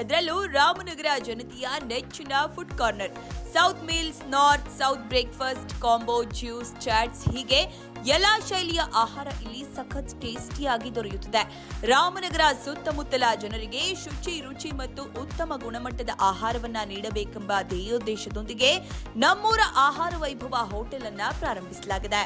ಅದರಲ್ಲೂ ರಾಮನಗರ ಜನತೆಯ ನೆಚ್ಚಿನ food corner south meals north south breakfast combo juice chaats ಹೀಗೆ ಎಲ್ಲಾ ಶೈಲಿಯ ಆಹಾರ ಇಲ್ಲಿ ಸಖತ್ ಟೇಸ್ಟಿಯಾಗಿ ದೊರೆಯುತ್ತದೆ. ರಾಮನಗರ ಸುತ್ತಮುತ್ತಲ ಜನರಿಗೆ ಶುಚಿ, ರುಚಿ ಮತ್ತು ಉತ್ತಮ ಗುಣಮಟ್ಟದ ಆಹಾರವನ್ನ ನೀಡಬೇಕೆಂಬ ಧ್ಯೇಯೋದ್ದೇಶದೊಂದಿಗೆ ನಮ್ಮೂರ ಆಹಾರ ವೈಭವ ಹೋಟೆಲ್ ಅನ್ನ ಪ್ರಾರಂಭಿಸಲಾಗಿದೆ.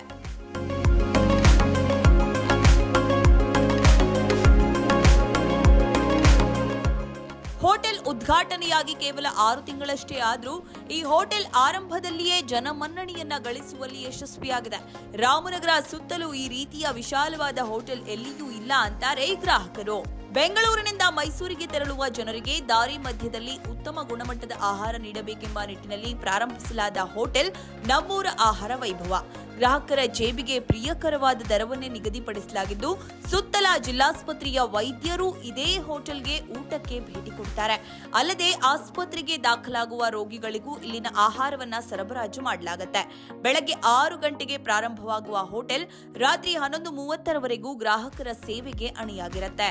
ಹೋಟೆಲ್ ಉದ್ಘಾಟನೆಯಾಗಿ ಕೇವಲ ಆರು ತಿಂಗಳಷ್ಟೇ ಆದರೂ ಈ ಹೋಟೆಲ್ ಆರಂಭದಲ್ಲಿಯೇ ಜನಮನ್ನಣೆಯನ್ನ ಗಳಿಸುವಲ್ಲಿ ಯಶಸ್ವಿಯಾಗಿದೆ. ರಾಮನಗರ ಸುತ್ತಲೂ ಈ ರೀತಿಯ ವಿಶಾಲವಾದ ಹೋಟೆಲ್ ಎಲ್ಲಿಯೂ ಇಲ್ಲ ಅಂತಾರೆ ಗ್ರಾಹಕರು. ಬೆಂಗಳೂರಿನಿಂದ ಮೈಸೂರಿಗೆ ತೆರಳುವ ಜನರಿಗೆ ದಾರಿ ಮಧ್ಯದಲ್ಲಿ ಉತ್ತಮ ಗುಣಮಟ್ಟದ ಆಹಾರ ನೀಡಬೇಕೆಂಬ ನಿಟ್ಟಿನಲ್ಲಿ ಪ್ರಾರಂಭಿಸಲಾದ ಹೋಟೆಲ್ ನಮ್ಮೂರ ಆಹಾರ ವೈಭವ. ಗ್ರಾಹಕರ ಜೇಬಿಗೆ ಪ್ರಿಯಕರವಾದ ದರವನ್ನೇ ನಿಗದಿಪಡಿಸಲಾಗಿದ್ದು, ಸುತ್ತಲ ಜಿಲ್ಲಾಸ್ಪತ್ರೆಯ ವೈದ್ಯರು ಇದೇ ಹೋಟೆಲ್ಗೆ ಊಟಕ್ಕೆ ಭೇಟಿ ಕೊಡ್ತಾರೆ. ಅಲ್ಲದೆ ಆಸ್ಪತ್ರೆಗೆ ದಾಖಲಾಗುವ ರೋಗಿಗಳಿಗೂ ಇಲ್ಲಿನ ಆಹಾರವನ್ನ ಸರಬರಾಜು ಮಾಡಲಾಗುತ್ತೆ. ಬೆಳಗ್ಗೆ ಆರು ಗಂಟೆಗೆ ಪ್ರಾರಂಭವಾಗುವ ಹೋಟೆಲ್, ರಾತ್ರಿ ಹನ್ನೊಂದು ಮೂವತ್ತರವರೆಗೂ ಗ್ರಾಹಕರ ಸೇವೆಗೆ ಅಣಿಯಾಗಿರುತ್ತೆ.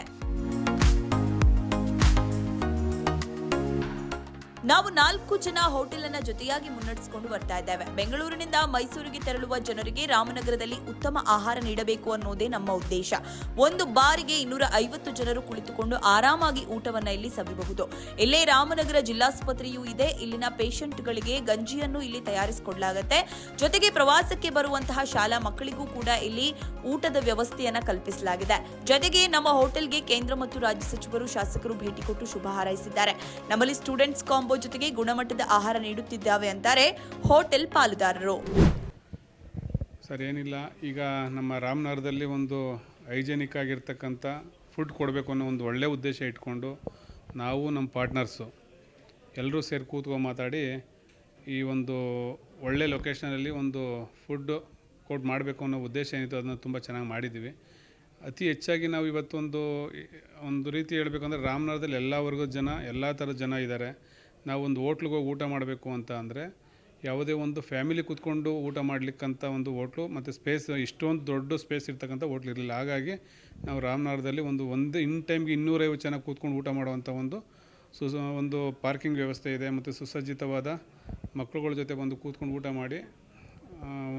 ನಾವು ನಾಲ್ಕು ಜನ ಹೋಟೆಲ್ ಅನ್ನ ಜೊತೆಯಾಗಿ ಮುನ್ನಡೆಸಿಕೊಂಡು ಬರ್ತಾ ಇದ್ದೇವೆ. ಬೆಂಗಳೂರಿನಿಂದ ಮೈಸೂರಿಗೆ ತೆರಳುವ ಜನರಿಗೆ ರಾಮನಗರದಲ್ಲಿ ಉತ್ತಮ ಆಹಾರ ನೀಡಬೇಕು ಅನ್ನೋದೇ ನಮ್ಮ ಉದ್ದೇಶ. ಒಂದು ಬಾರಿಗೆ ಇನ್ನೂರ ಐವತ್ತು ಜನರು ಕುಳಿತುಕೊಂಡು ಆರಾಮಾಗಿ ಊಟವನ್ನ ಇಲ್ಲಿ ಸವಿಬಹುದು ಇಲ್ಲೇ ರಾಮನಗರ ಜಿಲ್ಲಾಸ್ಪತ್ರೆಯೂ ಇದೆ. ಇಲ್ಲಿನ ಪೇಷಂಟ್ಗಳಿಗೆ ಗಂಜಿಯನ್ನು ಇಲ್ಲಿ ತಯಾರಿಸಿಕೊಡಲಾಗುತ್ತೆ. ಜೊತೆಗೆ ಪ್ರವಾಸಕ್ಕೆ ಬರುವಂತಹ ಶಾಲಾ ಮಕ್ಕಳಿಗೂ ಕೂಡ ಇಲ್ಲಿ ಊಟದ ವ್ಯವಸ್ಥೆಯನ್ನ ಕಲ್ಪಿಸಲಾಗಿದೆ. ಜೊತೆಗೆ ನಮ್ಮ ಹೋಟೆಲ್ಗೆ ಕೇಂದ್ರ ಮತ್ತು ರಾಜ್ಯ ಸಚಿವರು ಶಾಸಕರು ಭೇಟಿ ಕೊಟ್ಟು ಶುಭ ಹಾರೈಸಿದ್ದಾರೆ. ನಮ್ಮಲ್ಲಿ ಸ್ಟೂಡೆಂಟ್ಸ್ ಕಾಂಬೋ ಜೊತೆಗೆ ಗುಣಮಟ್ಟದ ಆಹಾರ ನೀಡುತ್ತಿದ್ದಾವೆ ಅಂತಾರೆ ಹೋಟೆಲ್ ಪಾಲುದಾರರು. ಸರ್ ಏನಿಲ್ಲ ಈಗ ನಮ್ಮ ರಾಮನಗರದಲ್ಲಿ ಒಂದು ಹೈಜೆನಿಕ್ ಆಗಿರ್ತಕ್ಕಂಥ ಫುಡ್ ಕೊಡಬೇಕು ಅನ್ನೋ ಒಂದು ಒಳ್ಳೆಯ ಉದ್ದೇಶ ಇಟ್ಕೊಂಡು ನಾವು ನಮ್ಮ ಪಾರ್ಟ್ನರ್ಸು ಎಲ್ಲರೂ ಸೇರಿ ಕೂತ್ಕೊಂಡು ಮಾತಾಡಿ ಈ ಒಂದು ಒಳ್ಳೆ ಲೊಕೇಶನಲ್ಲಿ ಒಂದು ಫುಡ್ ಕೋಟ್ ಮಾಡಬೇಕು ಅನ್ನೋ ಉದ್ದೇಶ ಏನಿತ್ತು ಅದನ್ನು ತುಂಬ ಚೆನ್ನಾಗಿ ಮಾಡಿದ್ದೀವಿ. ಅತಿ ಹೆಚ್ಚಾಗಿ ನಾವು ಇವತ್ತೊಂದು, ಒಂದು ರೀತಿ ಹೇಳಬೇಕಂದ್ರೆ ರಾಮನಗರದಲ್ಲಿ ಎಲ್ಲ ವರ್ಗದ ಜನ, ಎಲ್ಲ ಥರದ ಜನ ಇದ್ದಾರೆ. ನಾವು ಒಂದು ಹೋಟ್ಲಿಗೆ ಹೋಗಿ ಊಟ ಮಾಡಬೇಕು ಅಂತ ಅಂದರೆ ಯಾವುದೇ ಒಂದು ಫ್ಯಾಮಿಲಿ ಕೂತ್ಕೊಂಡು ಊಟ ಮಾಡಲಿಕ್ಕಂಥ ಒಂದು ಹೋಟ್ಲು ಮತ್ತು ಸ್ಪೇಸ್, ಇಷ್ಟೊಂದು ದೊಡ್ಡ ಸ್ಪೇಸ್ ಇರ್ತಕ್ಕಂಥ ಹೋಟ್ಲ್ ಇರಲಿಲ್ಲ. ಹಾಗಾಗಿ ನಾವು ರಾಮನಗರದಲ್ಲಿ ಒಂದು ಒಂದು ಇನ್ ಟೈಮ್ಗೆ ಇನ್ನೂರೈವತ್ತು ಜನ ಕೂತ್ಕೊಂಡು ಊಟ ಮಾಡುವಂಥ ಒಂದು ಸುಸ ಒಂದು ಪಾರ್ಕಿಂಗ್ ವ್ಯವಸ್ಥೆ ಇದೆ. ಮತ್ತು ಸುಸಜ್ಜಿತವಾದ ಮಕ್ಕಳುಗಳ ಜೊತೆ ಬಂದು ಕೂತ್ಕೊಂಡು ಊಟ ಮಾಡಿ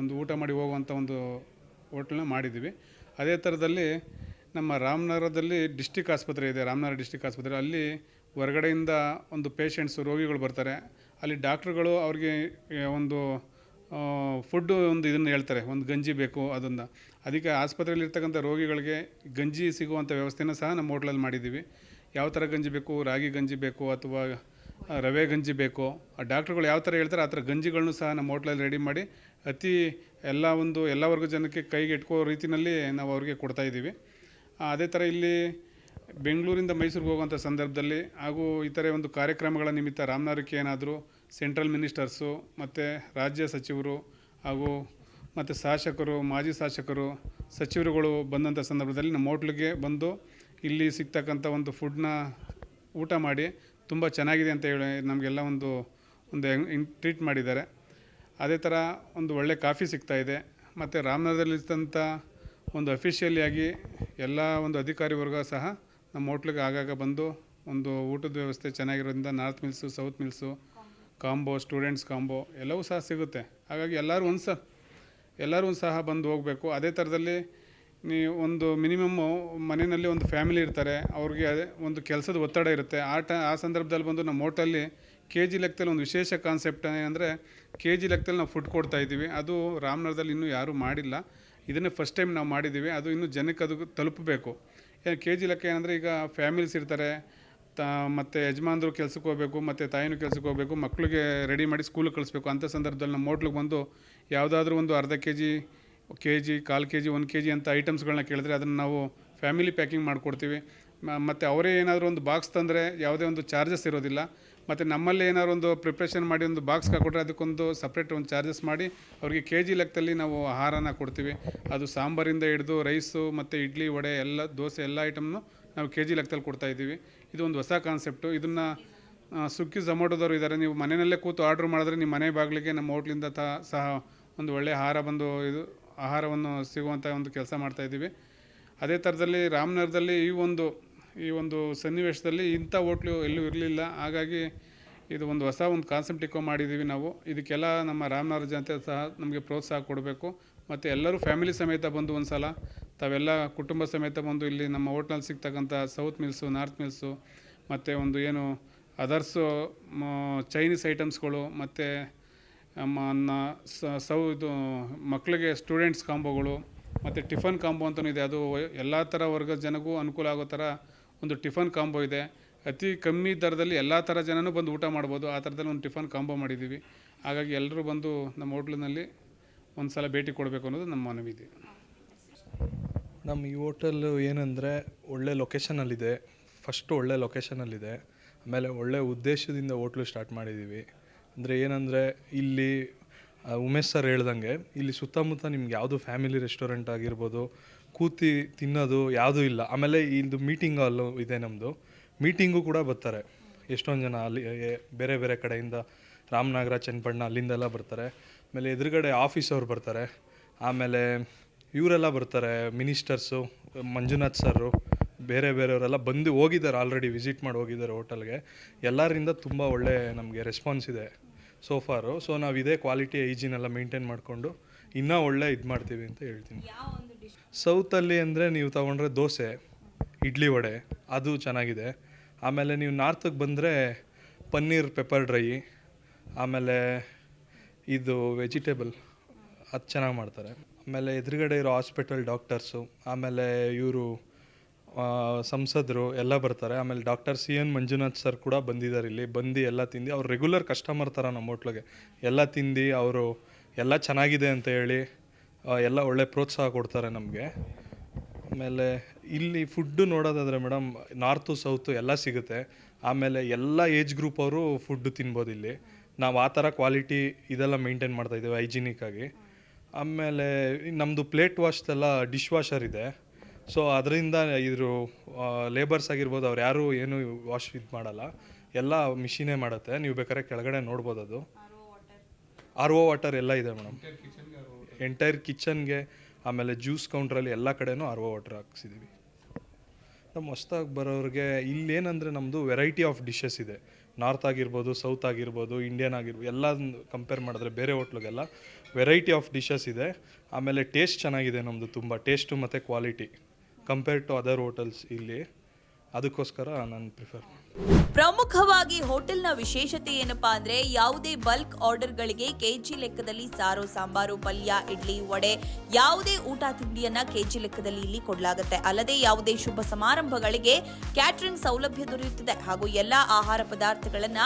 ಒಂದು ಊಟ ಮಾಡಿ ಹೋಗುವಂಥ ಒಂದು ಹೋಟ್ಲನ್ನ ಮಾಡಿದ್ದೀವಿ. ಅದೇ ಥರದಲ್ಲಿ ನಮ್ಮ ರಾಮನಗರದಲ್ಲಿ ಡಿಸ್ಟಿಕ್ ಆಸ್ಪತ್ರೆ ಇದೆ. ರಾಮನಗರ ಡಿಸ್ಟಿಕ್ ಆಸ್ಪತ್ರೆ. ಅಲ್ಲಿ ಹೊರಗಡೆಯಿಂದ ಒಂದು ಪೇಷಂಟ್ಸು ರೋಗಿಗಳು ಬರ್ತಾರೆ. ಅಲ್ಲಿ ಡಾಕ್ಟ್ರುಗಳು ಅವ್ರಿಗೆ ಒಂದು ಫುಡ್ಡು ಒಂದು ಇದನ್ನು ಹೇಳ್ತಾರೆ. ಒಂದು ಗಂಜಿ ಬೇಕು ಅದನ್ನು. ಅದಕ್ಕೆ ಆಸ್ಪತ್ರೆಯಲ್ಲಿ ಇರ್ತಕ್ಕಂಥ ರೋಗಿಗಳಿಗೆ ಗಂಜಿ ಸಿಗುವಂಥ ವ್ಯವಸ್ಥೆನ ಸಹ ನಮ್ಮ ಹೋಟ್ಲಲ್ಲಿ ಮಾಡಿದ್ದೀವಿ. ಯಾವ ಥರ ಗಂಜಿ ಬೇಕು? ರಾಗಿ ಗಂಜಿ ಬೇಕು ಅಥವಾ ರವೆ ಗಂಜಿ ಬೇಕು? ಆ ಡಾಕ್ಟ್ರುಗಳು ಯಾವ ಥರ ಹೇಳ್ತಾರೆ, ಆ ಥರ ಗಂಜಿಗಳನ್ನು ಸಹ ನಮ್ಮ ಹೋಟ್ಲಲ್ಲಿ ರೆಡಿ ಮಾಡಿ ಅತಿ ಎಲ್ಲ ಒಂದು ಎಲ್ಲ ವರ್ಗದ ಜನಕ್ಕೆ ಕೈಗೆ ರೀತಿಯಲ್ಲಿ ನಾವು ಅವ್ರಿಗೆ ಕೊಡ್ತಾ ಇದ್ದೀವಿ. ಅದೇ ಥರ ಇಲ್ಲಿ ಬೆಂಗಳೂರಿಂದ ಮೈಸೂರಿಗೆ ಹೋಗುವಂಥ ಸಂದರ್ಭದಲ್ಲಿ ಹಾಗೂ ಇತರೆ ಒಂದು ಕಾರ್ಯಕ್ರಮಗಳ ನಿಮಿತ್ತ ರಾಮನಗರಕ್ಕೆ ಏನಾದರೂ ಸೆಂಟ್ರಲ್ ಮಿನಿಸ್ಟರ್ಸು ಮತ್ತು ರಾಜ್ಯ ಸಚಿವರು ಹಾಗೂ ಮತ್ತು ಶಾಸಕರು, ಮಾಜಿ ಶಾಸಕರು, ಸಚಿವರುಗಳು ಬಂದಂಥ ಸಂದರ್ಭದಲ್ಲಿ ನಮ್ಮ ಹೋಟ್ಲಿಗೆ ಬಂದು ಇಲ್ಲಿ ಸಿಗ್ತಕ್ಕಂಥ ಒಂದು ಫುಡ್ನ ಊಟ ಮಾಡಿ ತುಂಬ ಚೆನ್ನಾಗಿದೆ ಅಂತ ಹೇಳಿ ನಮಗೆಲ್ಲ ಒಂದು ಒಂದು ಟ್ರೀಟ್ ಮಾಡಿದ್ದಾರೆ. ಅದೇ ಥರ ಒಂದು ಒಳ್ಳೆ ಕಾಫಿ ಸಿಗ್ತಾಯಿದೆ ಮತ್ತು ರಾಮನಗರದಲ್ಲಿರ್ತಂಥ ಒಂದು ಅಫಿಷಿಯಲಿಯಾಗಿ ಎಲ್ಲ ಒಂದು ಅಧಿಕಾರಿ ವರ್ಗ ಸಹ ನಮ್ಮ ಹೋಟ್ಲಿಗೆ ಆಗಾಗ ಬಂದು ಒಂದು ಊಟದ ವ್ಯವಸ್ಥೆ ಚೆನ್ನಾಗಿರೋದ್ರಿಂದ north meals, south meals, combo, students combo ಎಲ್ಲವೂ ಸಹ ಸಿಗುತ್ತೆ. ಹಾಗಾಗಿ ಎಲ್ಲರೂ ಒಂದು ಸಹ ಎಲ್ಲರೂ ಸಹ ಬಂದು ಹೋಗಬೇಕು. ಅದೇ ಥರದಲ್ಲಿ ನೀವು ಒಂದು ಮಿನಿಮಮ್ಮು ಮನೆಯಲ್ಲಿ ಒಂದು ಫ್ಯಾಮಿಲಿ ಇರ್ತಾರೆ, ಅವ್ರಿಗೆ ಅದೇ ಒಂದು ಕೆಲಸದ ಒತ್ತಡ ಇರುತ್ತೆ. ಆ ಟ, ಆ ಸಂದರ್ಭದಲ್ಲಿ ಬಂದು ನಮ್ಮ ಹೋಟಲ್ಲಿ ಕೆ ಜಿ ಲೆಕ್ಕದಲ್ಲಿ ಒಂದು ವಿಶೇಷ ಕಾನ್ಸೆಪ್ಟ್ ಏನಂದರೆ ಕೆ ಜಿ ಲೆಕ್ಕದಲ್ಲಿ ನಾವು ಫುಡ್ ಕೊಡ್ತಾ ಇದ್ದೀವಿ. ಅದು ರಾಮನಗರದಲ್ಲಿ ಇನ್ನೂ ಯಾರೂ ಮಾಡಿಲ್ಲ. ಇದನ್ನೇ ಫಸ್ಟ್ ಟೈಮ್ ನಾವು ಮಾಡಿದ್ದೀವಿ. ಅದು ಇನ್ನೂ ಜನಕ್ಕೆ ಅದು ತಲುಪಬೇಕು. ಕೆ ಜಿ ಲೆಕ್ಕ ಏನಂದರೆ ಈಗ ಫ್ಯಾಮಿಲೀಸ್ ಇರ್ತಾರೆ, ತಾ, ಮತ್ತು ಯಜಮಾನ್ರು ಕೆಲ್ಸಕ್ಕೆ ಹೋಗಬೇಕು, ಮತ್ತು ತಾಯಿನೂ ಕೆಲ್ಸಕ್ಕೆ ಹೋಗಬೇಕು ಮಕ್ಕಳಿಗೆ ರೆಡಿ ಮಾಡಿ ಸ್ಕೂಲಿಗೆ ಕಳಿಸ್ಬೇಕು. ಅಂಥ ಸಂದರ್ಭದಲ್ಲಿ ನಮ್ಮ ಹೋಟ್ಲಿಗೆ ಬಂದು ಯಾವುದಾದ್ರೂ ಒಂದು ಅರ್ಧ ಕೆ ಜಿ ಕೆ ಜಿ ಕಾಲು ಕೆ ಜಿ ಒಂದು ಕೆ ಜಿ ಅಂತ ಐಟಮ್ಸ್ಗಳನ್ನ ಕೇಳಿದ್ರೆ ಅದನ್ನು ನಾವು ಫ್ಯಾಮಿಲಿ ಪ್ಯಾಕಿಂಗ್ ಮಾಡಿಕೊಡ್ತೀವಿ. ಮತ್ತು ಅವರೇ ಏನಾದರೂ ಒಂದು ಬಾಕ್ಸ್ ತಂದರೆ ಯಾವುದೇ ಒಂದು ಚಾರ್ಜಸ್ ಇರೋದಿಲ್ಲ. ಮತ್ತು ನಮ್ಮಲ್ಲಿ ಏನಾದ್ರು ಒಂದು ಪ್ರಿಪ್ರೇಷನ್ ಮಾಡಿ ಒಂದು ಬಾಕ್ಸ್ ಹಾಕೊಟ್ರೆ ಅದಕ್ಕೊಂದು ಸಪ್ರೇಟ್ ಒಂದು ಚಾರ್ಜಸ್ ಮಾಡಿ, ಅವರಿಗೆ ಕೆ ಜಿ ಲೆಕ್ಕದಲ್ಲಿ ನಾವು ಆಹಾರನ ಕೊಡ್ತೀವಿ. ಅದು ಸಾಂಬಾರಿಂದ ಹಿಡಿದು ರೈಸು ಮತ್ತು ಇಡ್ಲಿ, ವಡೆ, ಎಲ್ಲ, ದೋಸೆ, ಎಲ್ಲ ಐಟಮ್ನು ನಾವು ಕೆ ಜಿ ಲೆಕ್ಕದಲ್ಲಿ ಕೊಡ್ತಾ ಇದ್ದೀವಿ. ಇದು ಒಂದು ಹೊಸ ಕಾನ್ಸೆಪ್ಟು ಇದನ್ನು ಸುಕ್ಕಿ ಝಮೋಟೋದವರು ಇದ್ದಾರೆ ನೀವು ಮನೆಯಲ್ಲೇ ಕೂತು ಆರ್ಡ್ರ್ ಮಾಡಿದ್ರೆ ನಿಮ್ಮ ಮನೆ ಬಾಗಿಲಿಗೆ ನಮ್ಮ ಹೋಟ್ಲಿಂದ ತ, ಸಹ ಒಂದು ಒಳ್ಳೆಯ ಆಹಾರ ಬಂದು ಇದು, ಆಹಾರವನ್ನು ಸಿಗುವಂಥ ಒಂದು ಕೆಲಸ ಮಾಡ್ತಾ ಇದ್ದೀವಿ. ಅದೇ ಥರದಲ್ಲಿ ರಾಮನಗರದಲ್ಲಿ ಈ ಒಂದು ಈ ಒಂದು ಸನ್ನಿವೇಶದಲ್ಲಿ ಇಂಥ ಹೋಟ್ಲು ಎಲ್ಲೂ ಇರಲಿಲ್ಲ. ಹಾಗಾಗಿ ಇದು ಒಂದು ಹೊಸ ಒಂದು ಕಾನ್ಸೆಪ್ಟ್ ಇಕ್ಕೋ ಮಾಡಿದ್ದೀವಿ ನಾವು. ಇದಕ್ಕೆಲ್ಲ ನಮ್ಮ ರಾಮನಗರ ಜನತೆ ಸಹ ನಮಗೆ ಪ್ರೋತ್ಸಾಹ ಕೊಡಬೇಕು. ಮತ್ತು ಎಲ್ಲರೂ ಫ್ಯಾಮಿಲಿ ಸಮೇತ ಬಂದು ಒಂದು ಸಲ ತಾವೆಲ್ಲ ಕುಟುಂಬ ಸಮೇತ ಬಂದು ಇಲ್ಲಿ ನಮ್ಮ ಹೋಟ್ಲಲ್ಲಿ ಸಿಗ್ತಕ್ಕಂಥ ಸೌತ್ ಮಿಲ್ಸು ನಾರ್ತ್ ಮಿಲ್ಸು ಮತ್ತು ಒಂದು ಏನು ಅದರ್ಸು ಚೈನೀಸ್ ಐಟಮ್ಸ್ಗಳು ಮತ್ತು ಅನ್ನ ಸೌ ಇದು ಮಕ್ಕಳಿಗೆ ಸ್ಟೂಡೆಂಟ್ಸ್ ಕಾಂಬೋಗಳು ಮತ್ತು ಟಿಫನ್ ಕಾಂಬೋ ಅಂತಲೂ ಇದೆ. ಅದು ಎಲ್ಲ ಥರ ವರ್ಗದ ಜನಗೂ ಅನುಕೂಲ ಆಗೋ ಥರ ಒಂದು ಟಿಫನ್ ಕಾಂಬೋ ಇದೆ. ಅತಿ ಕಮ್ಮಿ ದರದಲ್ಲಿ ಎಲ್ಲ ಥರ ಜನನೂ ಬಂದು ಊಟ ಮಾಡ್ಬೋದು. ಆ ಥರದಲ್ಲಿ ಒಂದು ಟಿಫನ್ ಕಾಂಬೋ ಮಾಡಿದ್ದೀವಿ ಹಾಗಾಗಿ ಎಲ್ಲರೂ ಬಂದು ನಮ್ಮ ಹೋಟ್ಲಿನಲ್ಲಿ ಒಂದು ಸಲ ಭೇಟಿ ಕೊಡಬೇಕು ಅನ್ನೋದು ನಮ್ಮ ಮನವಿ ಇದೆ ನಮ್ಮ ಈ ಹೋಟೆಲ್ಲು ಏನಂದರೆ ಒಳ್ಳೆ ಲೊಕೇಶನಲ್ಲಿದೆ ಫಸ್ಟು ಒಳ್ಳೆ ಲೊಕೇಶನಲ್ಲಿದೆ ಆಮೇಲೆ ಒಳ್ಳೆ ಉದ್ದೇಶದಿಂದ ಹೋಟ್ಲು ಸ್ಟಾರ್ಟ್ ಮಾಡಿದ್ದೀವಿ ಅಂದರೆ ಏನಂದರೆ ಇಲ್ಲಿ ಉಮೇಶ್ ಸರ್ ಹೇಳ್ದಂಗೆ, ಇಲ್ಲಿ ಸುತ್ತಮುತ್ತ ನಿಮ್ಗೆ ಯಾವುದು ಫ್ಯಾಮಿಲಿ ರೆಸ್ಟೋರೆಂಟ್ ಆಗಿರ್ಬೋದು ಕೂತಿ ತಿನ್ನೋದು ಯಾವುದೂ ಇಲ್ಲ. ಆಮೇಲೆ ಇದು ಮೀಟಿಂಗ್ ಹಾಲು ಇದೆ ನಮ್ಮದು ಮೀಟಿಂಗು ಕೂಡ ಬರ್ತಾರೆ. ಎಷ್ಟೊಂದು ಜನ ಅಲ್ಲಿ ಬೇರೆ ಬೇರೆ ಕಡೆಯಿಂದ ರಾಮನಗರ ಚನ್ನಪಣ್ಣ ಅಲ್ಲಿಂದೆಲ್ಲ ಬರ್ತಾರೆ. ಆಮೇಲೆ ಎದುರುಗಡೆ ಆಫೀಸ್ ಅವ್ರು ಬರ್ತಾರೆ. ಆಮೇಲೆ ಇವರೆಲ್ಲ ಬರ್ತಾರೆ ಮಿನಿಸ್ಟರ್ಸು ಮಂಜುನಾಥ್ ಸರು ಬೇರೆ ಬೇರೆಯವರೆಲ್ಲ ಬಂದು ಹೋಗಿದ್ದಾರೆ ಆಲ್ರೆಡಿ ವಿಸಿಟ್ ಮಾಡಿ ಹೋಗಿದ್ದಾರೆ ಹೋಟೆಲ್ಗೆ ಎಲ್ಲರಿಂದ ತುಂಬ ಒಳ್ಳೆ ನಮಗೆ ರೆಸ್ಪಾನ್ಸ್ ಇದೆ ಸೋಫಾರು ಸೊ ನಾವು ಇದೇ ಕ್ವಾಲಿಟಿ ಐಜಿನೆಲ್ಲ ಮೇಂಟೈನ್ ಮಾಡಿಕೊಂಡು ಇನ್ನೂ ಒಳ್ಳೆ ಇದು ಮಾಡ್ತೀವಿ ಅಂತ ಹೇಳ್ತೀನಿ. ಸೌತಲ್ಲಿ ಅಂದರೆ ನೀವು ತಗೊಂಡ್ರೆ ದೋಸೆ ಇಡ್ಲಿ ವಡೆ ಅದು ಚೆನ್ನಾಗಿದೆ. ಆಮೇಲೆ ನೀವು ನಾರ್ತಿಗೆ ಬಂದರೆ ಪನ್ನೀರ್ ಪೆಪ್ಪರ್ ಡ್ರೈ ಆಮೇಲೆ ಇದು ವೆಜಿಟೇಬಲ್ ಅದು ಚೆನ್ನಾಗಿ ಮಾಡ್ತಾರೆ. ಆಮೇಲೆ ಎದುರುಗಡೆ ಇರೋ ಹಾಸ್ಪಿಟಲ್ ಡಾಕ್ಟರ್ಸು ಆಮೇಲೆ ಇವರು ಸಂಸದರು ಎಲ್ಲ ಬರ್ತಾರೆ. ಆಮೇಲೆ doctor C N Manjunath sir ಕೂಡ ಬಂದಿದ್ದಾರೆ ಇಲ್ಲಿ. ಬಂದು ಎಲ್ಲ ತಿಂದು ಅವ್ರು ರೆಗ್ಯುಲರ್ ಕಸ್ಟಮರ್ ಥರ ನಮ್ಮ ಹೋಟ್ಲಿಗೆ ಎಲ್ಲ ತಿಂದು ಅವರು ಎಲ್ಲ ಚೆನ್ನಾಗಿದೆ ಅಂತ ಹೇಳಿ ಎಲ್ಲ ಒಳ್ಳೆ ಪ್ರೋತ್ಸಾಹ ಕೊಡ್ತಾರೆ ನಮಗೆ. ಆಮೇಲೆ ಇಲ್ಲಿ ಫುಡ್ಡು ನೋಡೋದಾದರೆ ಮೇಡಮ್ ನಾರ್ತು ಸೌತು ಎಲ್ಲ ಸಿಗುತ್ತೆ. ಆಮೇಲೆ ಎಲ್ಲ ಏಜ್ ಗ್ರೂಪ್ ಅವರು ಫುಡ್ ತಿನ್ಬೋದು ಇಲ್ಲಿ. ನಾವು ಆ ಥರ ಕ್ವಾಲಿಟಿ ಇದೆಲ್ಲ ಮೇಂಟೈನ್ ಮಾಡ್ತಾ ಇದ್ದೇವೆ ಹೈಜಿನಿಕ್ ಆಗಿ. ಆಮೇಲೆ ನಮ್ಮದು ಪ್ಲೇಟ್ ವಾಶ್ದೆಲ್ಲ ಡಿಶ್ ವಾಷರ್ ಇದೆ. ಸೊ ಅದರಿಂದ ಇದ್ರ ಲೇಬರ್ಸ್ ಆಗಿರ್ಬೋದು, ಅವ್ರು ಯಾರೂ ಏನು ವಾಶ್ ಇದು ಮಾಡಲ್ಲ. ಎಲ್ಲ ಮಿಷಿನೇ ಮಾಡುತ್ತೆ. ನೀವು ಬೇಕಾದ್ರೆ ಕೆಳಗಡೆ ನೋಡ್ಬೋದು ಅದು. ಆರ್ ಓ ವಾಟರ್ ಎಲ್ಲ ಇದೆ ಮೇಡಮ್. ಎಂಟೈರ್ ಕಿಚನ್ಗೆ ಆಮೇಲೆ ಜ್ಯೂಸ್ ಕೌಂಟ್ರಲ್ಲಿ ಎಲ್ಲ ಕಡೆನೂ ಆರ್ ಓ ವಾಟರ್ ಹಾಕ್ಸಿದ್ದೀವಿ ನಮ್ಮ ಹೊಸ್ದಾಗಿ ಬರೋರಿಗೆ ಇಲ್ಲೇನಂದರೆ ನಮ್ಮದು ವೆರೈಟಿ ಆಫ್ ಡಿಶಸ್ ಇದೆ. ನಾರ್ತ್ ಆಗಿರ್ಬೋದು ಸೌತ್ ಆಗಿರ್ಬೋದು ಇಂಡಿಯನ್ ಆಗಿರ್ಬೋದು ಎಲ್ಲ ಕಂಪೇರ್ ಮಾಡಿದ್ರೆ ಬೇರೆ ಹೋಟ್ಲಿಗೆಲ್ಲ ವೆರೈಟಿ ಆಫ್ ಡಿಶಸ್ ಇದೆ. ಆಮೇಲೆ ಟೇಸ್ಟ್ ಚೆನ್ನಾಗಿದೆ ನಮ್ಮದು ತುಂಬ ಟೇಸ್ಟು ಮತ್ತು quality compare to other hotels ಇಲ್ಲಿ ಅದಕ್ಕೋಸ್ಕರ ನಾನು ಪ್ರಿಫರ್ ಪ್ರಮುಖವಾಗಿ ಹೋಟೆಲ್ನ ವಿಶೇಷತೆ ಏನಪ್ಪಾ ಅಂದ್ರೆ ಯಾವುದೇ ಬಲ್ಕ್ ಆರ್ಡರ್ಗಳಿಗೆ ಕೆಜಿ ಲೆಕ್ಕದಲ್ಲಿ ಸಾರು, ಸಾಂಬಾರು, ಪಲ್ಯ, ಇಡ್ಲಿ, ವಡೆ ಯಾವುದೇ ಊಟ ತಿಂಡಿಯನ್ನ ಕೆಜಿ ಲೆಕ್ಕದಲ್ಲಿ ಇಲ್ಲಿ ಕೊಡಲಾಗುತ್ತೆ. ಅಲ್ಲದೆ ಯಾವುದೇ ಶುಭ ಸಮಾರಂಭಗಳಿಗೆ ಕ್ಯಾಟರಿಂಗ್ ಸೌಲಭ್ಯ ದೊರೆಯುತ್ತದೆ ಹಾಗೂ ಎಲ್ಲಾ ಆಹಾರ ಪದಾರ್ಥಗಳನ್ನ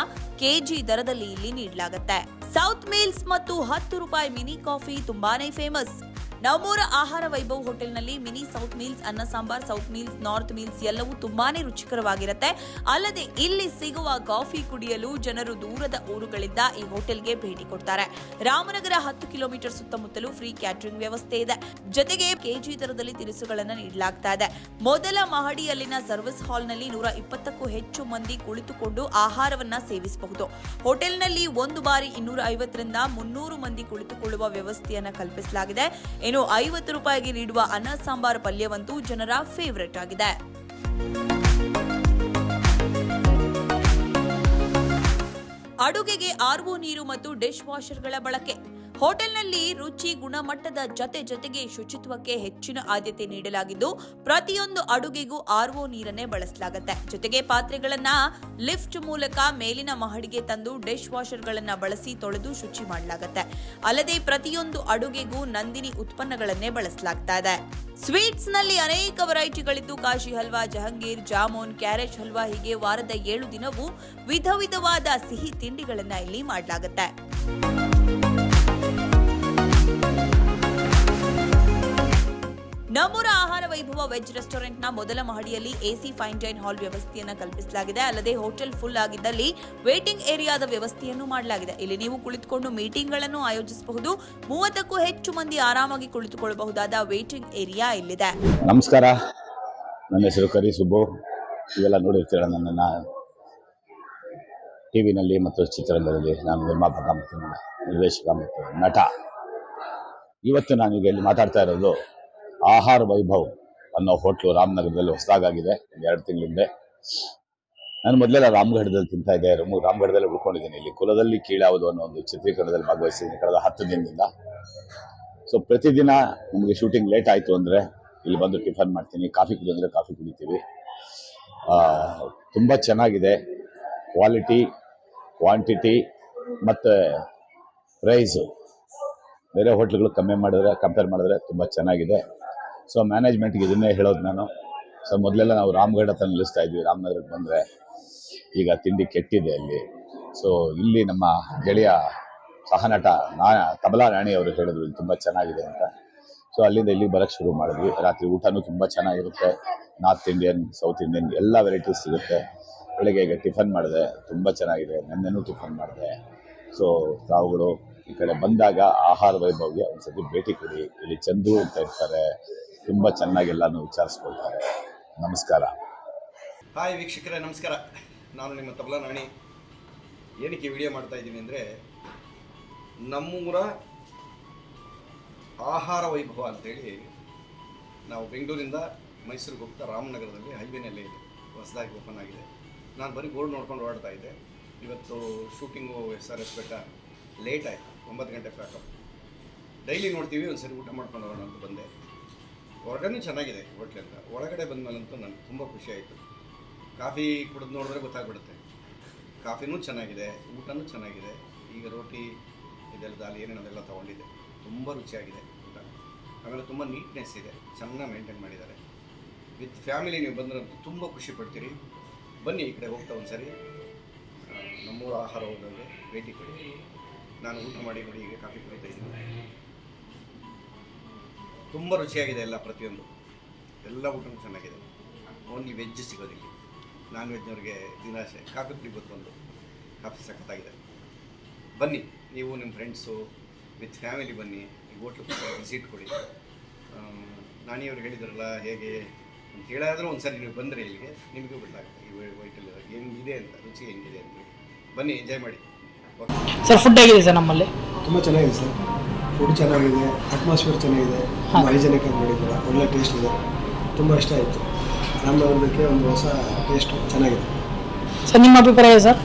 ಕೆಜಿ ದರದಲ್ಲಿ ಇಲ್ಲಿ ನೀಡಲಾಗುತ್ತೆ. ಸೌತ್ ಮೀಲ್ಸ್ ಮತ್ತು ಹತ್ತು ರೂಪಾಯಿ ಮಿನಿ ಕಾಫಿ ತುಂಬಾನೇ ಫೇಮಸ್ ನಮ್ಮೂರ ಆಹಾರ ವೈಭವ್ ಹೋಟೆಲ್ನಲ್ಲಿ ಮಿನಿ ಸೌತ್ ಮೀಲ್ಸ್ ಅನ್ನ sambar, south meals, north meals ಎಲ್ಲವೂ ತುಂಬಾನೇ ರುಚಿಕರವಾಗಿರುತ್ತೆ. ಅಲ್ಲದೆ ಇಲ್ಲಿ ಸಿಗುವ ಕಾಫಿ ಕುಡಿಯಲು ಜನರು ದೂರದ ಊರುಗಳಿಂದ ಈ ಹೋಟೆಲ್ಗೆ ಭೇಟಿ ಕೊಡ್ತಾರೆ. ರಾಮನಗರ ಹತ್ತು ಕಿಲೋಮೀಟರ್ ಸುತ್ತಮುತ್ತಲೂ ಫ್ರೀ ಕ್ಯಾಟರಿಂಗ್ ವ್ಯವಸ್ಥೆ ಇದೆ. ಜೊತೆಗೆ ಕೆಜಿ ದರದಲ್ಲಿ ತಿನಿಸುಗಳನ್ನು ನೀಡಲಾಗ್ತಾ ಇದೆ. ಮೊದಲ ಮಹಡಿಯಲ್ಲಿನ ಸರ್ವಿಸ್ ಹಾಲ್ನಲ್ಲಿ ನೂರ ಇಪ್ಪತ್ತಕ್ಕೂ ಹೆಚ್ಚು ಮಂದಿ ಕುಳಿತುಕೊಂಡು ಆಹಾರವನ್ನ ಸೇವಿಸಬಹುದು. ಹೋಟೆಲ್ನಲ್ಲಿ ಒಂದು ಬಾರಿ ಇನ್ನೂರ ಐವತ್ತರಿಂದ ಮುನ್ನೂರು ಮಂದಿ ಕುಳಿತುಕೊಳ್ಳುವ ವ್ಯವಸ್ಥೆಯನ್ನು ಕಲ್ಪಿಸಲಾಗಿದೆ. ಇನ್ನು ಐವತ್ತು ರೂಪಾಯಿಗೆ ನೀಡುವ ಅನ್ನ ಸಾಂಬಾರ್ ಪಲ್ಯವಂತೂ ಜನರ ಫೇವರೆಟ್ ಆಗಿದೆ. ಅಡುಗೆಗೆ ಆರ್ಒ ನೀರು ಮತ್ತು ಡಿಶ್ ವಾಷರ್ಗಳ ಬಳಕೆ. ಹೋಟೆಲ್ನಲ್ಲಿ ರುಚಿ, ಗುಣಮಟ್ಟದ ಜತೆ ಜೊತೆಗೆ ಶುಚಿತ್ವಕ್ಕೆ ಹೆಚ್ಚಿನ ಆದ್ಯತೆ ನೀಡಲಾಗಿದ್ದು, ಪ್ರತಿಯೊಂದು ಅಡುಗೆಗೂ ಆರ್ಒ ನೀರನ್ನೇ ಬಳಸಲಾಗುತ್ತೆ. ಜೊತೆಗೆ ಪಾತ್ರೆಗಳನ್ನ ಲಿಫ್ಟ್ ಮೂಲಕ ಮೇಲಿನ ಮಹಡಿಗೆ ತಂದು ಡಿಶ್ ವಾಷರ್ಗಳನ್ನ ಬಳಸಿ ತೊಳೆದು ಶುಚಿ ಮಾಡಲಾಗುತ್ತೆ. ಅಲ್ಲದೆ ಪ್ರತಿಯೊಂದು ಅಡುಗೆಗೂ ನಂದಿನಿ ಉತ್ಪನ್ನಗಳನ್ನೇ ಬಳಸಲಾಗ್ತಾ ಇದೆ. ಸ್ವೀಟ್ಸ್ನಲ್ಲಿ ಅನೇಕ ವೆರೈಟಿಗಳಿದ್ದು, ಕಾಶಿ ಹಲ್ವಾ, ಜಹಂಗೀರ್, ಜಾಮೂನ್ ಕ್ಯಾರೆಟ್ ಹಲ್ವಾ ಹೀಗೆ ವಾರದ ಏಳು ದಿನವೂ ವಿಧ ವಿಧವಾದ ಸಿಹಿ ತಿಂಡಿಗಳನ್ನ ಇಲ್ಲಿ ಮಾಡಲಾಗುತ್ತೆ. ನಮ್ಮೂರ ಆಹಾರ ವೈಭವ ವೆಜ್ ರೆಸ್ಟೋರೆಂಟ್ನ ಮೊದಲ ಮಹಡಿಯಲ್ಲಿ ಎಸಿ ಫೈನ್ ಡೈನ್ ಹಾಲ್ ವ್ಯವಸ್ಥೆಯನ್ನು ಕಲ್ಪಿಸಲಾಗಿದೆ. ಅಲ್ಲದೆ ಹೋಟೆಲ್ ಫುಲ್ ಆಗಿದ್ದಲ್ಲಿ ವೇಟಿಂಗ್ ಏರಿಯಾದ ವ್ಯವಸ್ಥೆಯನ್ನು ಮಾಡಲಾಗಿದೆ. ಇಲ್ಲಿ ನೀವು ಕುಳಿತುಕೊಂಡು ಮೀಟಿಂಗ್ಗಳನ್ನು ಆಯೋಜಿಸಬಹುದು. ಮೂವತ್ತಕ್ಕೂ ಹೆಚ್ಚು ಮಂದಿ ಆರಾಮಾಗಿ ಕುಳಿತುಕೊಳ್ಳಬಹುದಾದ ವೇಟಿಂಗ್ ಏರಿಯಾ ಇಲ್ಲಿದೆ. ನಮಸ್ಕಾರ. ನನ್ನ ಹೆಸರು ಕರಿ ಸುಬ್ಬು. ಇವೆಲ್ಲ ನೋಡಿರ್ತೀರ ನನ್ನನ್ನು ಟಿ ವಿನಲ್ಲಿ ಮತ್ತು ಚಿತ್ರರಂಗದಲ್ಲಿ ನಾನು ನಿರ್ಮಾಪಕ ಮತ್ತು ನಿರ್ದೇಶಕ ಮತ್ತು ನಟ. ಇವತ್ತು ನಾನೀಗ ಇಲ್ಲಿ ಮಾತಾಡ್ತಾ ಇರೋದು ಆಹಾರ ವೈಭವ್ ಅನ್ನೋ ಹೋಟ್ಲು ರಾಮನಗರದಲ್ಲಿ ಹೊಸದಾಗಿದೆ ಒಂದು ಎರಡು ತಿಂಗಳಿಂದ ನಾನು ಮೊದಲೆಲ್ಲ ರಾಮಗಢದಲ್ಲಿ ತಿಂತಾ ಇದ್ದೆ. ರಾಮಗಢದಲ್ಲಿ ಉಳ್ಕೊಂಡಿದ್ದೀನಿ. ಇಲ್ಲಿ ಕುಲದಲ್ಲಿ ಕೀಳಾವುದು ಅನ್ನೋ ಒಂದು ಚಿತ್ರೀಕರಣದಲ್ಲಿ ಭಾಗವಹಿಸಿದ್ದೀನಿ ಕಳೆದ ಹತ್ತು ದಿನದಿಂದ. ಸೊ ಪ್ರತಿದಿನ ನಮಗೆ ಶೂಟಿಂಗ್ ಲೇಟ್ ಆಯಿತು ಅಂದರೆ ಇಲ್ಲಿ ಬಂದು ಟಿಫನ್ ಮಾಡ್ತೀನಿ. ಕಾಫಿ ಕುಡಿ ಅಂದರೆ ಕಾಫಿ ಕುಡಿತೀವಿ. ತುಂಬ ಚೆನ್ನಾಗಿದೆ. ಕ್ವಾಲಿಟಿ ಕ್ವಾಂಟಿಟಿ ಮತ್ತು ಪ್ರೈಸು ಬೇರೆ ಹೋಟ್ಲ್ಗಳು ಕಮ್ಮಿ ಮಾಡಿದ್ರೆ ಕಂಪೇರ್ ಮಾಡಿದ್ರೆ ತುಂಬ ಚೆನ್ನಾಗಿದೆ. ಸೊ ಮ್ಯಾನೇಜ್ಮೆಂಟ್ಗೆ ಇದನ್ನೇ ಹೇಳೋದು ನಾನು. ಸೊ ಮೊದಲೆಲ್ಲ ನಾವು ರಾಮಗಢ ಹತ್ರ ನಿಲ್ಲಿಸ್ತಾ ಇದ್ವಿ. ರಾಮನಗರಕ್ಕೆ ಬಂದರೆ ಈಗ ತಿಂಡಿ ಕೆಟ್ಟಿದೆ ಅಲ್ಲಿ. ಸೊ ಇಲ್ಲಿ ನಮ್ಮ ಗೆಳೆಯ ಸಹನಟ ನಾ, ತಬಲಾ ರಾಣಿ ಅವರು ಹೇಳಿದ್ರು, ಇಲ್ಲಿ ತುಂಬ ಚೆನ್ನಾಗಿದೆ ಅಂತ. ಸೊ ಅಲ್ಲಿಂದ ಇಲ್ಲಿಗೆ ಬರೋಕ್ಕೆ ಶುರು ಮಾಡಿದ್ವಿ. ರಾತ್ರಿ ಊಟನೂ ತುಂಬ ಚೆನ್ನಾಗಿರುತ್ತೆ. ನಾರ್ತ್ ಇಂಡಿಯನ್ ಸೌತ್ ಇಂಡಿಯನ್ ಎಲ್ಲ ವೆರೈಟೀಸ್ ಸಿಗುತ್ತೆ. ಬೆಳಗ್ಗೆ ಈಗ ಟಿಫನ್ ಮಾಡಿದೆ. ತುಂಬ ಚೆನ್ನಾಗಿದೆ. ನೆನ್ನೆನೂ ಟಿಫನ್ ಮಾಡಿದೆ. ಸೊ ತಾವುಗಳು ಈ ಕಡೆ ಬಂದಾಗ ಆಹಾರ ವೈಭವ್ಗೆ ಒಂದ್ಸತಿ ಭೇಟಿ ಕೊಡಿ. ಇಲ್ಲಿ ಚಂದು ಅಂತ ಇರ್ತಾರೆ. ತುಂಬ ಚೆನ್ನಾಗಿ ಎಲ್ಲಾನು ವಿಚಾರಿಸ್ಕೊಳ್ತಾರೆ. ನಮಸ್ಕಾರ. ಹಾಯ್ ವೀಕ್ಷಕರೇ, ನಮಸ್ಕಾರ. ನಾನು ನಿಮ್ಮ ತಬಲಾ ನಾಣಿ ಏನಕ್ಕೆ ವಿಡಿಯೋ ಮಾಡ್ತಾ ಇದ್ದೀನಿ ಅಂದರೆ, ನಮ್ಮೂರ ಆಹಾರ ವೈಭವ ಅಂತೇಳಿ ನಾವು ಬೆಂಗಳೂರಿಂದ ಮೈಸೂರಿಗೆ ಹೋಗ್ತಾ ರಾಮನಗರದಲ್ಲಿ ಹೈವೇನಲ್ಲೇ ಇದೆ. ಹೊಸದಾಗಿ ಓಪನ್ ಆಗಿದೆ. ನಾನು ಬರೀ ಬೋರ್ಡ್ ನೋಡ್ಕೊಂಡು ಓಡಾಡ್ತಾ ಇದ್ದೆ. ಇವತ್ತು ಶೂಟಿಂಗು ಎಸ್ ಆರ್ ಎಸ್ ಬೆಟ್ಟ ಲೇಟ್ ಆಯಿತು, ಒಂಬತ್ತು ಗಂಟೆ ಪ್ಯಾಕಪ್ ಡೈಲಿ ನೋಡ್ತೀವಿ ಒಂದು ಸರಿ ಊಟ ಮಾಡ್ಕೊಂಡು ಹೋಗೋಣ ಅಂತ ಬಂದೆ. ಹೊರಗಡೆ ಚೆನ್ನಾಗಿದೆ ಹೋಟ್ಲಿಂದ ಒಳಗಡೆ ಬಂದಮೇಲಂತೂ ನನಗೆ ತುಂಬ ಖುಷಿ ಆಯಿತು. ಕಾಫಿ ಕುಡಿದು ನೋಡಿದ್ರೆ ಗೊತ್ತಾಗ್ಬಿಡುತ್ತೆ. ಕಾಫಿನೂ ಚೆನ್ನಾಗಿದೆ, ಊಟನೂ ಚೆನ್ನಾಗಿದೆ. ಈಗ ರೋಟಿ, ಇದೆಲ್ಲ ದಾಲ್, ಏನೇನು ಅದೆಲ್ಲ ತೊಗೊಂಡಿದ್ದೆ. ತುಂಬ ರುಚಿಯಾಗಿದೆ ಊಟ. ಆಮೇಲೆ ತುಂಬ ನೀಟ್ನೆಸ್ ಇದೆ. ಚೆನ್ನಾಗಿ ಮೇಂಟೈನ್ ಮಾಡಿದ್ದಾರೆ. ವಿತ್ ಫ್ಯಾಮಿಲಿ ನೀವು ಬಂದ್ರಂತೂ ತುಂಬ ಖುಷಿ ಪಡ್ತೀರಿ. ಬನ್ನಿ ಈ ಕಡೆ ಹೋಗ್ತಾ ಒಂದು ಸರಿ ನಮ್ಮೂರ ಆಹಾರ ಹೋದಂಗೆ ಭೇಟಿ ಕೊಡಿ. ನಾನು ಊಟ ಮಾಡಿ ಕೊಡಿ ಈಗ ಕಾಫಿ ಕುಡಿತಾ ಇದ್ದೀನಿ. ತುಂಬ ರುಚಿಯಾಗಿದೆ ಎಲ್ಲ ಪ್ರತಿಯೊಂದು. ಎಲ್ಲ ಊಟನೂ ಚೆನ್ನಾಗಿದೆ. ಓನ್ಲಿ ವೆಜ್ ಸಿಗೋದಿಲ್ಲ. ನಾನ್ ವೆಜ್ನವ್ರಿಗೆ ದಿನಾಶೆ ಕಾಫಿ ಕುಡಿಬೋದು ಬಂದು ಕಾಫಿ ಸಖತ್ತಾಗಿದೆ. ಬನ್ನಿ ನೀವು ನಿಮ್ಮ ಫ್ರೆಂಡ್ಸು ವಿತ್ ಫ್ಯಾಮಿಲಿ ಬನ್ನಿ ಈ ಹೋಟ್ಲು ವಿಸಿಟ್ ಕೊಡಿ. ನಾನಿಯವ್ರು ಹೇಳಿದ್ರಲ್ಲ ಹೇಗೆ ಅಂತ ಹೇಳಾದರೂ ಒಂದು ಸರಿ ನೀವು ಬಂದರೆ ಇಲ್ಲಿಗೆ ನಿಮಗೂ ಗೊತ್ತಾಗುತ್ತೆ ಈ ವೈಟಲ್ ಹೆಂಗಿದೆ ಅಂತ ರುಚಿ ಹೆಂಗಿದೆ ಅಂತ ಬನ್ನಿ ಎಂಜಾಯ್ ಮಾಡಿ. ಓಕೆ ಸರ್ ಫುಡ್ ಹೇಗಿದೆ ಸರ್ ನಮ್ಮಲ್ಲಿ? ತುಂಬ ಚೆನ್ನಾಗಿದೆ ಸರ್ ಫುಡ್ ಚೆನ್ನಾಗಿದೆ ಅಟ್ಮಾಸ್ಫಿಯರ್ ಚೆನ್ನಾಗಿದೆ ಹೈಜೆನಿಕ್ ಆಗಿ ಮಾಡಿದ್ದಾರೆ? ಒಳ್ಳೆ ಟೇಸ್ಟ್ ಇದೆ. ತುಂಬ ಇಷ್ಟ ಆಯಿತು. ರಾಮನಗರದಕ್ಕೆ ಒಂದು ಹೊಸ ಟೇಸ್ಟ್ ಚೆನ್ನಾಗಿದೆ. ಸರ್ ನಿಮ್ಮ ಅಭಿಪ್ರಾಯ ಸರ್?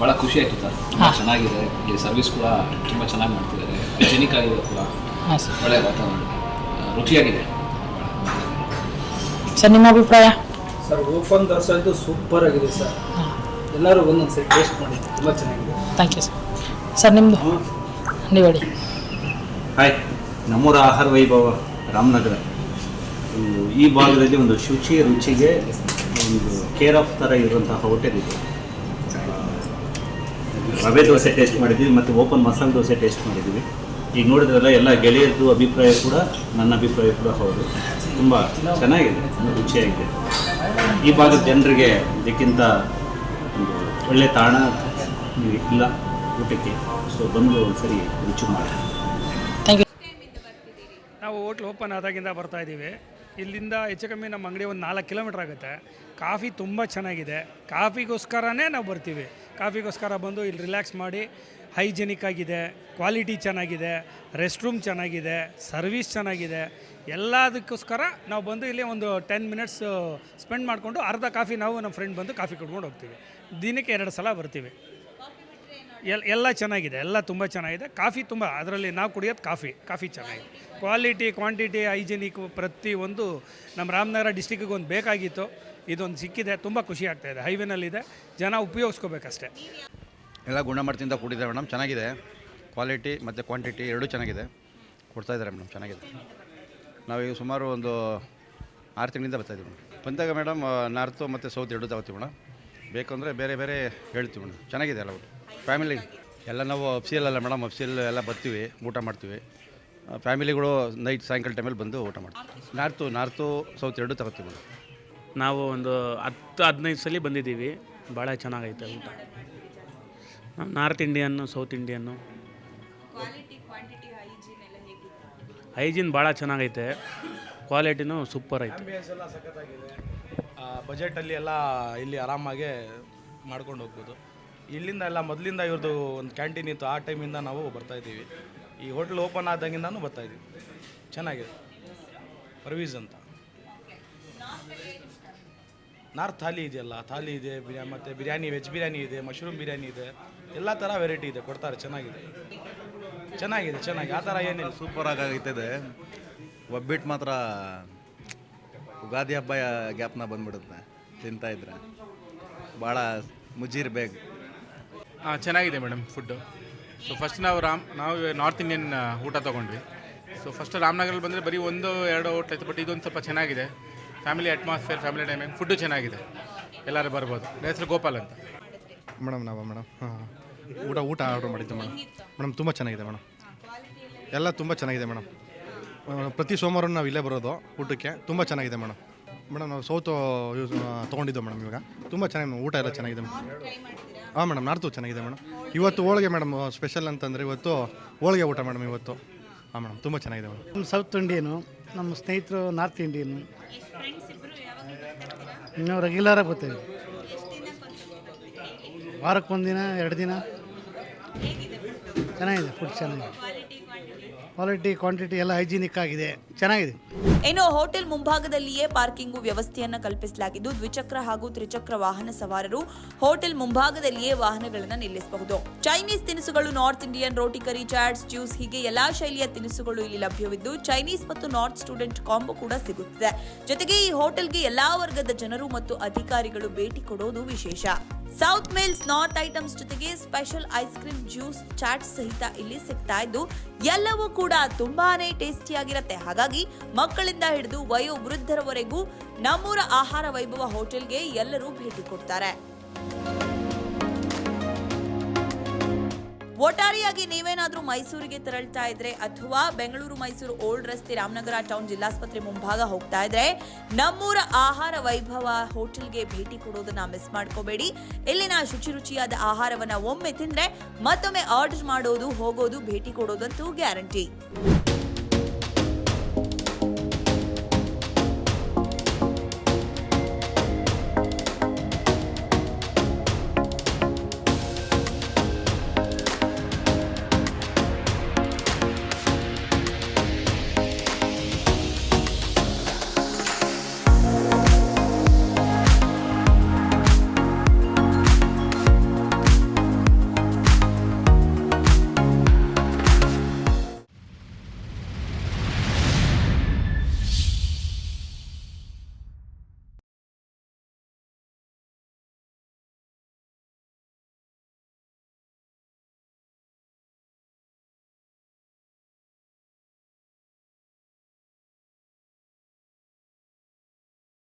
ಭಾಳ ಖುಷಿ ಆಯಿತು ಸರ್. ತುಂಬ ಚೆನ್ನಾಗಿದೆ. ಇಲ್ಲಿ ಸರ್ವಿಸ್ ಕೂಡ ತುಂಬ ಚೆನ್ನಾಗಿ ಮಾಡ್ತಿದ್ದಾರೆ. ಹೈಜೆನಿಕ್ ಆಗಿದೆ ಕೂಡ. ಹಾಂ ಸರ್. ಒಳ್ಳೆಯ ವಾತಾವರಣ. ರುಚಿಯಾಗಿದೆ. ಸರ್ ನಿಮ್ಮ ಅಭಿಪ್ರಾಯ? ಸರ್ ಓಪನ್ ದರ್ಸಲ್ದು ಸೂಪರ್ ಆಗಿದೆ ಸರ್. ಎಲ್ಲರೂ ಒಂದೊಂದು ಸರಿ ಟೇಸ್ಟ್ ಮಾಡಿ. ತುಂಬ ಚೆನ್ನಾಗಿದೆ. ಥ್ಯಾಂಕ್ ಯು ಸರ್ ಸರ್ ನಿಮ್ಮದು ನೀವು ಹೇಳಿ. ಹಾಯ್, ನಮ್ಮೂರ ಆಹಾರ ವೈಭವ ರಾಮನಗರ. ಈ ಭಾಗದಲ್ಲಿ ಒಂದು ಶುಚಿ ರುಚಿಗೆ ಒಂದು ಕೇರ್ ಆಫ್ ಥರ ಇರುವಂತಹ ಹೋಟೆಲ್ ಇದೆ. ರವೆ ದೋಸೆ ಟೇಸ್ಟ್ ಮಾಡಿದ್ವಿ, ಮತ್ತು ಓಪನ್ ಮಸಾಲೆ ದೋಸೆ ಟೇಸ್ಟ್ ಮಾಡಿದ್ವಿ. ಈಗ ನೋಡಿದ್ರಲ್ಲ, ಎಲ್ಲ ಗೆಳೆಯರದ್ದು ಅಭಿಪ್ರಾಯ ಕೂಡ, ನನ್ನ ಅಭಿಪ್ರಾಯ ಕೂಡ ಹೌದು. ತುಂಬ ಚೆನ್ನಾಗಿದೆ ರುಚಿಯಾಗಿದೆ. ಈ ಭಾಗದ ಜನರಿಗೆ ಇದಕ್ಕಿಂತ ಒಂದು ಒಳ್ಳೆ ತಾಣ ಇಲ್ಲ, ಊಟಕ್ಕೆ. ಸೊ ಬಂದು ಒಂದ್ಸರಿ ರುಚಿ ಮಾಡಿ. ನಾವು ಹೋಟ್ಲ್ ಓಪನ್ ಆದಾಗಿಂದ ಬರ್ತಾ ಇದ್ದೀವಿ. ಇಲ್ಲಿಂದ ಹೆಚ್ಚು ಕಮ್ಮಿ ನಮ್ಮ ಅಂಗಡಿ ಒಂದು ನಾಲ್ಕು ಕಿಲೋಮೀಟ್ರ್ ಆಗುತ್ತೆ. ಕಾಫಿ ತುಂಬ ಚೆನ್ನಾಗಿದೆ. ಕಾಫಿಗೋಸ್ಕರನೇ ನಾವು ಬರ್ತೀವಿ. ಕಾಫಿಗೋಸ್ಕರ ಬಂದು ಇಲ್ಲಿ ರಿಲ್ಯಾಕ್ಸ್ ಮಾಡಿ, ಹೈಜೆನಿಕ್ ಆಗಿದೆ, ಕ್ವಾಲಿಟಿ ಚೆನ್ನಾಗಿದೆ, ರೆಸ್ಟ್ ರೂಮ್ ಚೆನ್ನಾಗಿದೆ, ಸರ್ವಿಸ್ ಚೆನ್ನಾಗಿದೆ. ಎಲ್ಲದಕ್ಕೋಸ್ಕರ ನಾವು ಬಂದು ಇಲ್ಲಿ ಒಂದು ಟೆನ್ ಮಿನಿಟ್ಸ್, ಸ್ಪೆಂಡ್ ಮಾಡಿಕೊಂಡು ಅರ್ಧ ಕಾಫಿ ನಾವು ನಮ್ಮ ಫ್ರೆಂಡ್ ಬಂದು ಕಾಫಿ ಕುಡ್ಕೊಂಡು ಹೋಗ್ತೀವಿ. ದಿನಕ್ಕೆ ಎರಡು ಸಲ ಬರ್ತೀವಿ. ಎಲ್ ಎಲ್ಲ ಚೆನ್ನಾಗಿದೆ, ಎಲ್ಲ ತುಂಬ ಚೆನ್ನಾಗಿದೆ. ಕಾಫಿ ತುಂಬ, ಅದರಲ್ಲಿ ನಾವು ಕುಡಿಯೋದು ಕಾಫಿ ಕಾಫಿ ಚೆನ್ನಾಗಿದೆ. ಕ್ವಾಲಿಟಿ ಕ್ವಾಂಟಿಟಿ ಹೈಜಿನಿಕ್ ಪ್ರತಿ ಒಂದು ನಮ್ಮ ರಾಮನಗರ ಡಿಸ್ಟಿಕ್ಕಿಗೆ ಒಂದು ಬೇಕಾಗಿತ್ತು, ಇದೊಂದು ಸಿಕ್ಕಿದೆ, ತುಂಬ ಖುಷಿ ಆಗ್ತಾ ಇದೆ ಹೈವೇನಲ್ಲಿದೆ ಜನ ಉಪಯೋಗಿಸ್ಕೋಬೇಕಷ್ಟೇ. ಎಲ್ಲ ಗುಣಮಟ್ಟದಿಂದ ಕೂಡಿದೆ ಮೇಡಮ್, ಚೆನ್ನಾಗಿದೆ. ಕ್ವಾಲಿಟಿ ಮತ್ತು ಕ್ವಾಂಟಿಟಿ ಎರಡೂ ಚೆನ್ನಾಗಿದೆ. ಕೊಡ್ತಾ ಇದ್ದಾರೆ ಮೇಡಮ್, ಚೆನ್ನಾಗಿದೆ. ನಾವೀಗ ಸುಮಾರು ಒಂದು ಆರು ತಿಂಗಳಿಂದ ಬರ್ತಾಯಿದ್ದೀವಿ ಮೇಡಮ್. ಬಂದಾಗ ಮೇಡಮ್ ನಾರ್ತು ಮತ್ತು ಸೌತ್ ಎರಡೂ ತಗೋತೀವಿ ಮೇಡಮ್. ಬೇಕಂದರೆ ಬೇರೆ ಬೇರೆ ಹೇಳ್ತೀವಿ ಮೇಡಮ್. ಚೆನ್ನಾಗಿದೆ ಎಲ್ಲ ಫ್ಯಾಮಿಲಿ ಎಲ್ಲ ನಾವು ಅಫ್ಸಿಯಲ್ ಅಲ್ಲ ಮೇಡಮ್ ಅಫ್ಸಿಯಲ್ ಎಲ್ಲ ಬರ್ತೀವಿ ಊಟ ಮಾಡ್ತೀವಿ. ಫ್ಯಾಮಿಲಿಗಳು ನೈಟ್ ಸಾಯಂಕಾಲ ಟೈಮಲ್ಲಿ ಬಂದು ಊಟ ಮಾಡ್ತೀವಿ. ನಾರ್ತು ನಾರ್ತು ಸೌತ್ ಎರಡು ತಗೋತೀವಿ ಮೇಡಮ್. ನಾವು ಒಂದು ಹತ್ತು ಹದಿನೈದು ಸಲ ಬಂದಿದ್ದೀವಿ. ಭಾಳ ಚೆನ್ನಾಗೈತೆ ಊಟ. North Indian south Indian hygiene ಭಾಳ ಚೆನ್ನಾಗೈತೆ. ಕ್ವಾಲಿಟಿನೂ ಸೂಪರ್ ಐತೆ. ಬಜೆಟಲ್ಲಿ ಎಲ್ಲ ಇಲ್ಲಿ ಆರಾಮಾಗೆ ಮಾಡ್ಕೊಂಡು ಹೋಗ್ಬೋದು. ಇಲ್ಲಿಂದ ಎಲ್ಲ ಮೊದಲಿಂದ ಇವ್ರದ್ದು ಒಂದು ಕ್ಯಾಂಟೀನ್ ಇತ್ತು. ಆ ಟೈಮಿಂದ ನಾವು ಬರ್ತಾ ಇದ್ದೀವಿ. ಈ ಹೋಟ್ಲ್ ಓಪನ್ ಆದಂಗಿಂದನೂ ಬರ್ತಾ ಇದ್ದೀವಿ. ಚೆನ್ನಾಗಿದೆ. ಪರ್ವೀಸ್ ಅಂತ. ನಾರ್ತ್ ಥಾಲಿ ಇದೆಯಲ್ಲ, ಥಾಲಿ ಇದೆ, ಬಿರಿಯಾ ಮತ್ತು ಬಿರಿಯಾನಿ, ವೆಜ್ ಬಿರಿಯಾನಿ ಇದೆ, ಮಶ್ರೂಮ್ ಬಿರಿಯಾನಿ ಇದೆ. ಎಲ್ಲ ಥರ ವೆರೈಟಿ ಇದೆ. ಕೊಡ್ತಾರೆ, ಚೆನ್ನಾಗಿದೆ. ಚೆನ್ನಾಗಿದೆ ಚೆನ್ನಾಗಿ ಆ ಥರ ಏನಿಲ್ಲ. ಸೂಪರ್ ಆಗಿದೆ ಒಬ್ಬಿಟ್ಟು ಮಾತ್ರ ಉಗಾದಿ ಹಬ್ಬ ಗ್ಯಾಪ್ನ ಬಂದ್ಬಿಡುತ್ತೆ. ತಿಂತಾಯಿದ್ರೆ ಭಾಳ ಮುಜೀರ್ ಬೇಗ. ಹಾಂ, ಚೆನ್ನಾಗಿದೆ ಮೇಡಮ್ ಫುಡ್ಡು. ಸೊ ಫಸ್ಟ್ ನಾವು ರಾಮ್, ನಾವು ನಾರ್ತ್ ಇಂಡಿಯನ್ ಊಟ ತೊಗೊಂಡ್ವಿ. ಸೊ ಫಸ್ಟ್ ರಾಮನಗರಲ್ಲಿ ಬಂದರೆ ಬರೀ ಒಂದು, ಎರಡು ಊಟ ಐತೆ ಬಟ್ ಇದೊಂದು ಸ್ವಲ್ಪ ಚೆನ್ನಾಗಿದೆ. Family atmosphere family timing food ಚೆನ್ನಾಗಿದೆ. ಎಲ್ಲರೂ ಬರ್ಬೋದು. ನನ್ನ ಹೆಸರು ಗೋಪಾಲ್ ಅಂತ. ಮೇಡಮ್, ನಾವು ಮೇಡಮ್, ಹಾಂ, ಊಟ ಊಟ ಆರ್ಡ್ರ್ ಮಾಡಿದ್ದು ಮೇಡಮ್. ಮೇಡಮ್, ತುಂಬ ಚೆನ್ನಾಗಿದೆ ಮೇಡಮ್. ಎಲ್ಲ ತುಂಬ ಚೆನ್ನಾಗಿದೆ ಮೇಡಮ್. ಪ್ರತಿ ಸೋಮವಾರ ನಾವು ಇಲ್ಲೇ ಬರೋದು ಊಟಕ್ಕೆ. ತುಂಬ ಚೆನ್ನಾಗಿದೆ ಮೇಡಮ್. ಮೇಡಮ್, ನಾವು ಸೌತು ಯೂಸ್ ತೊಗೊಂಡಿದ್ದೆವು ಮೇಡಮ್ ಇವಾಗ. ತುಂಬ ಚೆನ್ನಾಗಿದೆ ಊಟ ಎಲ್ಲ ಚೆನ್ನಾಗಿದೆ ಹಾಂ ಮೇಡಮ್ ನಾರ್ತು ಚೆನ್ನಾಗಿದೆ ಮೇಡಮ್ ಇವತ್ತು ಹೋಳಿಗೆ ಮೇಡಮ್ ಸ್ಪೆಷಲ್ ಅಂತಂದರೆ ಇವತ್ತು ಹೋಳಿಗೆ ಊಟ ಮೇಡಮ್ ಇವತ್ತು. ಹಾಂ ಮೇಡಮ್ ತುಂಬ ಚೆನ್ನಾಗಿದೆ ಮೇಡಮ್ ನಮ್ಮ ಸೌತ್ ಇಂಡಿಯನು ನಮ್ಮ ಸ್ನೇಹಿತರು ನಾರ್ತ್ ಇಂಡಿಯನು ನಾವು ರೆಗ್ಯುಲರಾಗಿ ಬರ್ತೀವಿ ವಾರಕ್ಕೊಂದಿನ, ಎರಡು ದಿನ. ಚೆನ್ನಾಗಿದೆ ಫುಡ್ ಚೆನ್ನಾಗಿದೆ. ಕ್ವಾಲಿಟಿ, ಕ್ವಾಂಟಿಟಿ ಎಲ್ಲ ಹೈಜಿನಿಕ್ ಆಗಿದೆ. ಚೆನ್ನಾಗಿದೆ. ಇನ್ನು ಹೋಟೆಲ್ ಮುಂಭಾಗದಲ್ಲಿಯೇ ಪಾರ್ಕಿಂಗ್ ವ್ಯವಸ್ಥೆಯನ್ನು ಕಲ್ಪಿಸಲಾಗಿದ್ದು, ದ್ವಿಚಕ್ರ ಹಾಗೂ ತ್ರಿಚಕ್ರ ವಾಹನ ಸವಾರರು ಹೋಟೆಲ್ ಮುಂಭಾಗದಲ್ಲಿಯೇ ವಾಹನಗಳನ್ನು ನಿಲ್ಲಿಸಬಹುದು. ಚೈನೀಸ್ ತಿನಿಸುಗಳು north Indian roti curry, chaats, juice ಹೀಗೆ ಎಲ್ಲಾ ಶೈಲಿಯ ತಿನಿಸುಗಳು ಇಲ್ಲಿ ಲಭ್ಯವಿದ್ದು, ಚೈನೀಸ್ ಮತ್ತು ನಾರ್ತ್ ಸ್ಟೂಡೆಂಟ್ ಕಾಂಬೋ ಕೂಡ ಸಿಗುತ್ತಿದೆ. ಜೊತೆಗೆ ಈ ಹೋಟೆಲ್ಗೆ ಎಲ್ಲಾ ವರ್ಗದ ಜನರು ಮತ್ತು ಅಧಿಕಾರಿಗಳು ಭೇಟಿ ಕೊಡೋದು ವಿಶೇಷ. ಸೌತ್ ಮೇಲ್ಸ್ ನಾರ್ತ್ ಐಟಮ್ಸ್ ಜೊತೆಗೆ special ice cream juice chaat ಸಹಿತ ಇಲ್ಲಿ ಸಿಗ್ತಾ ಇದ್ದು, ಎಲ್ಲವೂ ಕೂಡ ತುಂಬಾನೇ ಟೇಸ್ಟಿಯಾಗಿರುತ್ತೆ. ಹಾಗಾಗಿ ಮಕ್ಕಳಿಂದ ಹಿಡಿದು ವಯೋವೃದ್ಧರವರೆಗೂ ನಮ್ಮೂರ ಆಹಾರ ವೈಭವ ಹೋಟೆಲ್ಗೆ ಎಲ್ಲರೂ ಭೇಟಿ ಕೊಡ್ತಾರೆ. ಒಟ್ಟಾರೆಯಾಗಿ ನೀವೇನಾದರೂ ಮೈಸೂರಿಗೆ ತೆರಳ್ತಾ ಇದ್ರೆ ಅಥವಾ ಬೆಂಗಳೂರು, ಮೈಸೂರು ಓಲ್ಡ್ ರಸ್ತೆ ರಾಮನಗರ ಟೌನ್ ಜಿಲ್ಲಾಸ್ಪತ್ರೆ ಮುಂಭಾಗ ಹೋಗ್ತಾ ಇದ್ರೆ ನಮ್ಮೂರ ಆಹಾರ ವೈಭವ ಹೋಟೆಲ್ಗೆ ಭೇಟಿ ಕೊಡೋದನ್ನ ಮಿಸ್ ಮಾಡ್ಕೋಬೇಡಿ. ಇಲ್ಲಿನ ಶುಚಿ ರುಚಿಯಾದ ಆಹಾರವನ್ನ ಒಮ್ಮೆ ತಿಂದ್ರೆ ಮತ್ತೊಮ್ಮೆ ಆರ್ಡರ್ ಮಾಡೋದು, ಹೋಗೋದು, ಭೇಟಿ ಕೊಡೋದಂತೂ ಗ್ಯಾರಂಟಿ.